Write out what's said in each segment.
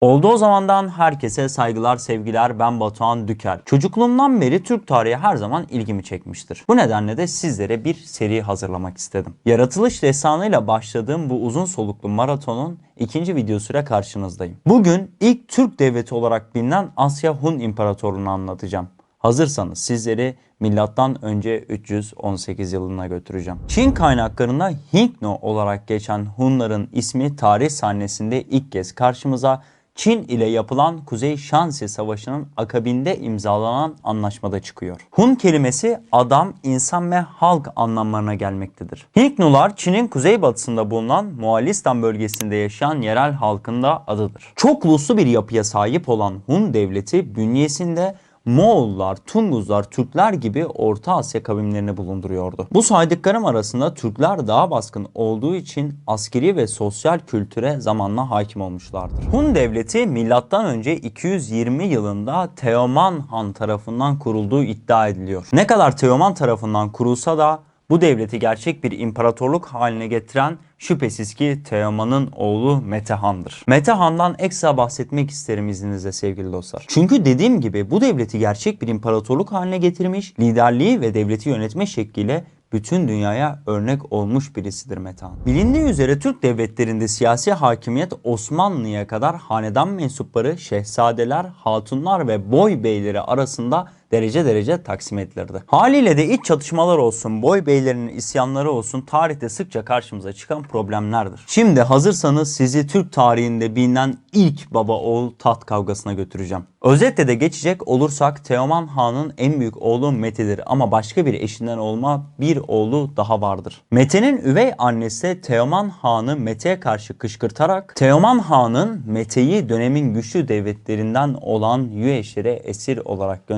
Oldu o zamandan herkese saygılar, sevgiler. Ben Batuhan Düker. Çocukluğumdan beri Türk tarihi her zaman ilgimi çekmiştir. Bu nedenle de sizlere bir seri hazırlamak istedim. Yaratılış destanıyla başladığım bu uzun soluklu maratonun ikinci videosuyla karşınızdayım. Bugün ilk Türk devleti olarak bilinen Asya Hun İmparatorluğunu anlatacağım. Hazırsanız sizleri milattan önce 318 yılına götüreceğim. Çin kaynaklarında Hingno olarak geçen Hunların ismi tarih sahnesinde ilk kez karşımıza Çin ile yapılan Kuzey Şansi Savaşı'nın akabinde imzalanan anlaşmada çıkıyor. Hun kelimesi adam, insan ve halk anlamlarına gelmektedir. Hingnular Çin'in kuzeybatısında bulunan Moğolistan bölgesinde yaşayan yerel halkın da adıdır. Çok uluslu bir yapıya sahip olan Hun devleti bünyesinde Moğollar, Tunguzlar, Türkler gibi Orta Asya kavimlerini bulunduruyordu. Bu saydıklarım arasında Türkler daha baskın olduğu için askeri ve sosyal kültüre zamanla hakim olmuşlardır. Hun devleti önce 220 yılında Teoman Han tarafından kurulduğu iddia ediliyor. Ne kadar Teoman tarafından kurulsa da bu devleti gerçek bir imparatorluk haline getiren şüphesiz ki Teoman'ın oğlu Metehan'dır. Metehan'dan ekstra bahsetmek isterim izninizle sevgili dostlar. Çünkü dediğim gibi bu devleti gerçek bir imparatorluk haline getirmiş, liderliği ve devleti yönetme şekliyle bütün dünyaya örnek olmuş birisidir Metehan. Bilindiği üzere Türk devletlerinde siyasi hakimiyet Osmanlı'ya kadar hanedan mensupları, şehzadeler, hatunlar ve boy beyleri arasında derece derece taksim edilirdi. Haliyle de iç çatışmalar olsun, boy beylerinin isyanları olsun tarihte sıkça karşımıza çıkan problemlerdir. Şimdi hazırsanız sizi Türk tarihinde bilinen ilk baba oğul taht kavgasına götüreceğim. Özetle de geçecek olursak Teoman Han'ın en büyük oğlu Mete'dir ama başka bir eşinden olma bir oğlu daha vardır. Mete'nin üvey annesi Teoman Han'ı Mete'ye karşı kışkırtarak Teoman Han'ın Mete'yi dönemin güçlü devletlerinden olan Yüeşir'e esir olarak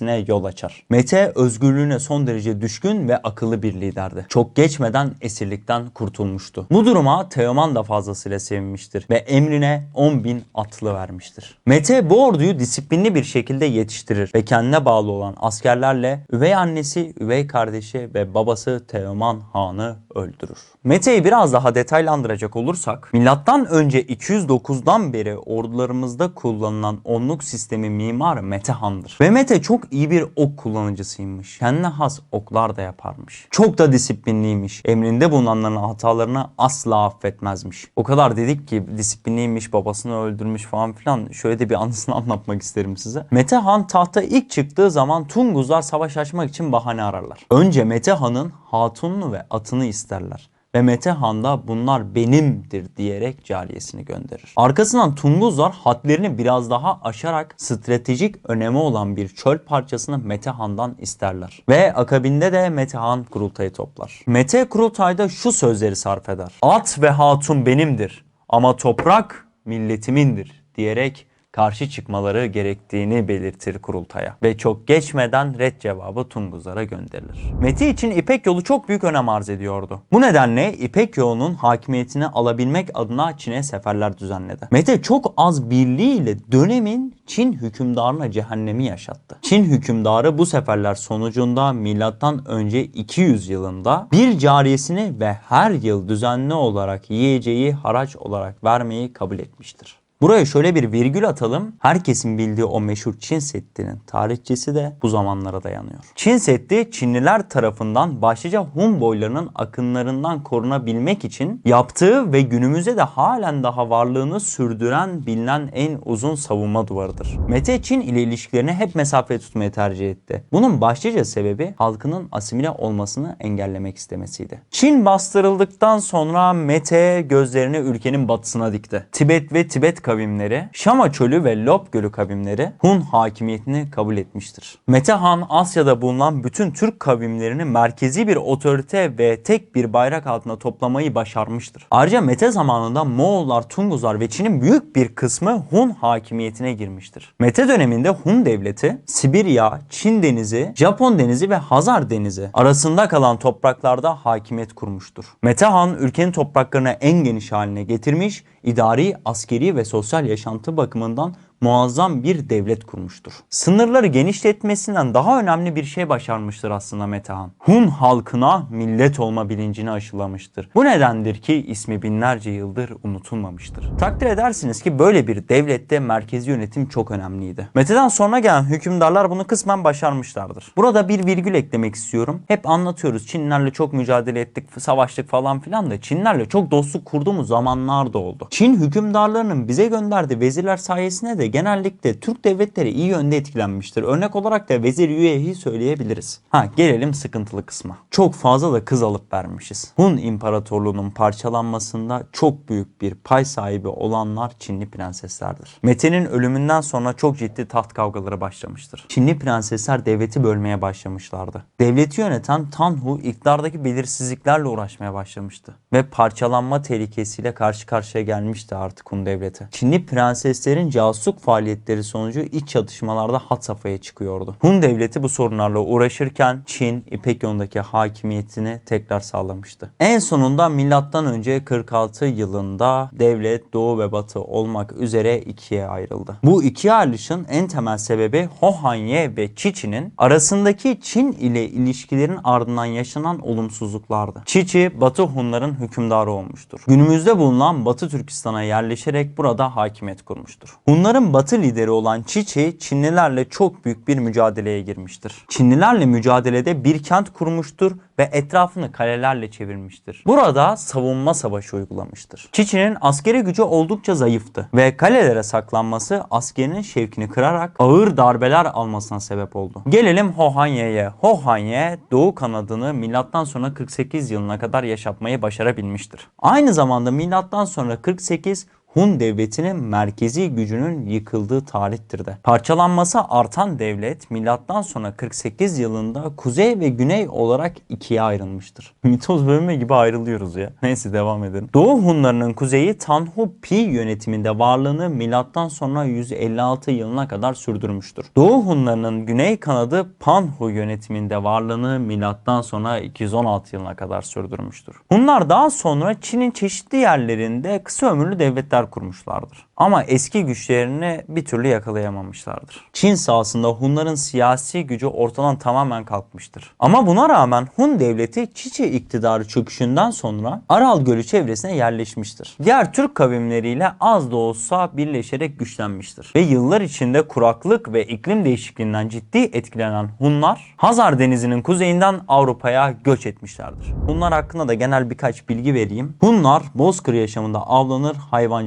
göndermesine yol açar. Mete özgürlüğüne son derece düşkün ve akıllı bir liderdi. Çok geçmeden esirlikten kurtulmuştu. Bu duruma Teoman da fazlasıyla sevinmiştir ve emrine 10 bin atlı vermiştir. Mete bu orduyu disiplinli bir şekilde yetiştirir ve kendine bağlı olan askerlerle üvey annesi, üvey kardeşi ve babası Teoman Han'ı öldürür. Mete'yi biraz daha detaylandıracak olursak, milattan önce 209'dan beri ordularımızda kullanılan onluk sistemi mimarı Mete Han'dır. Ve Mete çok iyi bir ok kullanıcısıymış. Kendine has oklar da yaparmış. Çok da disiplinliymiş. Emrinde bulunanların hatalarını asla affetmezmiş. O kadar dedik ki disiplinliymiş, babasını öldürmüş falan filan. Şöyle de bir anısını anlatmak isterim size. Mete Han tahta ilk çıktığı zaman Tunguzlar savaş açmak için bahane ararlar. Önce Mete Han'ın hatununu ve atını isterler ve Mete Han da bunlar benimdir diyerek cariyesini gönderir. Arkasından Tunguzlar hadlerini biraz daha aşarak stratejik önemi olan bir çöl parçasını Mete Han'dan isterler. Ve akabinde de Mete Han kurultayı toplar. Mete kurultayda şu sözleri sarf eder. At ve hatun benimdir ama toprak milletimindir diyerek karşı çıkmaları gerektiğini belirtir kurultaya ve çok geçmeden red cevabı Tunguzlara gönderilir. Mete için İpek yolu çok büyük önem arz ediyordu. Bu nedenle İpek yolunun hakimiyetini alabilmek adına Çin'e seferler düzenledi. Mete çok az birliğiyle dönemin Çin hükümdarına cehennemi yaşattı. Çin hükümdarı bu seferler sonucunda milattan önce 200 yılında bir cariyesini ve her yıl düzenli olarak yiyeceği haraç olarak vermeyi kabul etmiştir. Buraya şöyle bir virgül atalım. Herkesin bildiği o meşhur Çin Seddi'nin tarihçesi de bu zamanlara dayanıyor. Çin Seddi Çinliler tarafından başlıca Hun boylarının akınlarından korunabilmek için yaptığı ve günümüzde de halen daha varlığını sürdüren bilinen en uzun savunma duvarıdır. Mete Çin ile ilişkilerini hep mesafe tutmayı tercih etti. Bunun başlıca sebebi halkının asimile olmasını engellemek istemesiydi. Çin bastırıldıktan sonra Mete gözlerini ülkenin batısına dikti. Tibet ve Tibet kavimleri, Şama çölü ve Lop gölü kavimleri Hun hakimiyetini kabul etmiştir. Mete Han Asya'da bulunan bütün Türk kavimlerini merkezi bir otorite ve tek bir bayrak altında toplamayı başarmıştır. Ayrıca Mete zamanında Moğollar, Tunguzlar ve Çin'in büyük bir kısmı Hun hakimiyetine girmiştir. Mete döneminde Hun devleti Sibirya, Çin denizi, Japon denizi ve Hazar denizi arasında kalan topraklarda hakimiyet kurmuştur. Mete Han ülkenin topraklarını en geniş haline getirmiş, idari, askeri ve sosyal yaşantı bakımından muazzam bir devlet kurmuştur. Sınırları genişletmesinden daha önemli bir şey başarmıştır aslında Metehan. Hun halkına millet olma bilincini aşılamıştır. Bu nedendir ki ismi binlerce yıldır unutulmamıştır. Takdir edersiniz ki böyle bir devlette merkezi yönetim çok önemliydi. Mete'den sonra gelen hükümdarlar bunu kısmen başarmışlardır. Burada bir virgül eklemek istiyorum. Hep anlatıyoruz Çinlerle çok mücadele ettik, savaştık falan filan da Çinlerle çok dostluk kurduğumuz zamanlar da oldu. Çin hükümdarlarının bize gönderdiği vezirler sayesinde de genellikle Türk devletleri iyi yönde etkilenmiştir. Örnek olarak da vezir Yüehi söyleyebiliriz. Ha gelelim sıkıntılı kısma. Çok fazla da kız alıp vermişiz. Hun İmparatorluğu'nun parçalanmasında çok büyük bir pay sahibi olanlar Çinli prenseslerdir. Mete'nin ölümünden sonra çok ciddi taht kavgaları başlamıştır. Çinli prensesler devleti bölmeye başlamışlardı. Devleti yöneten Tanhu iktidardaki belirsizliklerle uğraşmaya başlamıştı. Ve parçalanma tehlikesiyle karşı karşıya gelmişti artık Hun devleti. Çinli prenseslerin casusluk faaliyetleri sonucu iç çatışmalarda had safhaya çıkıyordu. Hun devleti bu sorunlarla uğraşırken Çin İpek yolundaki hakimiyetini tekrar sağlamıştı. En sonunda milattan önce 46 yılında devlet Doğu ve Batı olmak üzere ikiye ayrıldı. Bu ikiye ayrılışın en temel sebebi Hohanye ve Çiçi'nin arasındaki Çin ile ilişkilerin ardından yaşanan olumsuzluklardı. Çiçi Batı Hunların hükümdarı olmuştur. Günümüzde bulunan Batı Türkistan'a yerleşerek burada hakimiyet kurmuştur. Hunların Batı lideri olan Çiçi Çinlilerle çok büyük bir mücadeleye girmiştir. Çinlilerle mücadelede bir kent kurmuştur ve etrafını kalelerle çevirmiştir. Burada savunma savaşı uygulamıştır. Çiçi'nin askeri gücü oldukça zayıftı ve kalelere saklanması askerinin şevkini kırarak ağır darbeler almasına sebep oldu. Gelelim Hohanye'ye. Hohanye Doğu kanadını milattan sonra 48 yılına kadar yaşatmayı başarabilmiştir. Aynı zamanda milattan sonra 48 Hun devletinin merkezi gücünün yıkıldığı tarihtir de. Parçalanması artan devlet milattan sonra 48 yılında kuzey ve güney olarak ikiye ayrılmıştır. Mitoz bölme gibi ayrılıyoruz ya. Neyse devam edelim. Doğu Hunlarının kuzeyi Tanhu Pi yönetiminde varlığını milattan sonra 156 yılına kadar sürdürmüştür. Doğu Hunlarının güney kanadı Panhu yönetiminde varlığını milattan sonra 216 yılına kadar sürdürmüştür. Hunlar daha sonra Çin'in çeşitli yerlerinde kısa ömürlü devletler kurmuşlardır. Ama eski güçlerini bir türlü yakalayamamışlardır. Çin sahasında Hunların siyasi gücü ortadan tamamen kalkmıştır. Ama buna rağmen Hun devleti Çiçi iktidarı çöküşünden sonra Aral Gölü çevresine yerleşmiştir. Diğer Türk kavimleriyle az da olsa birleşerek güçlenmiştir. Ve yıllar içinde kuraklık ve iklim değişikliğinden ciddi etkilenen Hunlar Hazar Denizi'nin kuzeyinden Avrupa'ya göç etmişlerdir. Hunlar hakkında da genel birkaç bilgi vereyim. Hunlar bozkır yaşamında avlanır,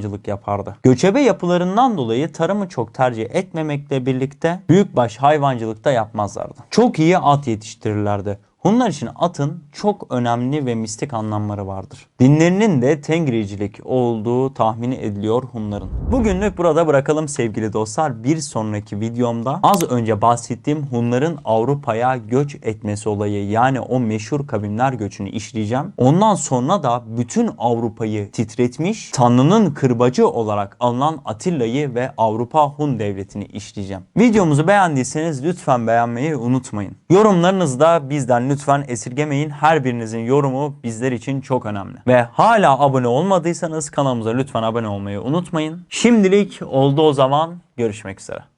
hayvancılık yapardı. Göçebe yapılarından dolayı tarımı çok tercih etmemekle birlikte büyükbaş hayvancılık da yapmazlardı. Çok iyi at yetiştirirlerdi. Hunlar için atın çok önemli ve mistik anlamları vardır. Dinlerinin de Tengricilik olduğu tahmin ediliyor Hunların. Bugünlük burada bırakalım sevgili dostlar. Bir sonraki videomda az önce bahsettiğim Hunların Avrupa'ya göç etmesi olayı yani o meşhur kavimler göçünü işleyeceğim. Ondan sonra da bütün Avrupa'yı titretmiş Tanrı'nın kırbacı olarak alınan Atilla'yı ve Avrupa Hun devletini işleyeceğim. Videomuzu beğendiyseniz lütfen beğenmeyi unutmayın. Yorumlarınızı da bizden lütfen esirgemeyin. Her birinizin yorumu bizler için çok önemli. Ve hala abone olmadıysanız kanalımıza lütfen abone olmayı unutmayın. Şimdilik oldu o zaman görüşmek üzere.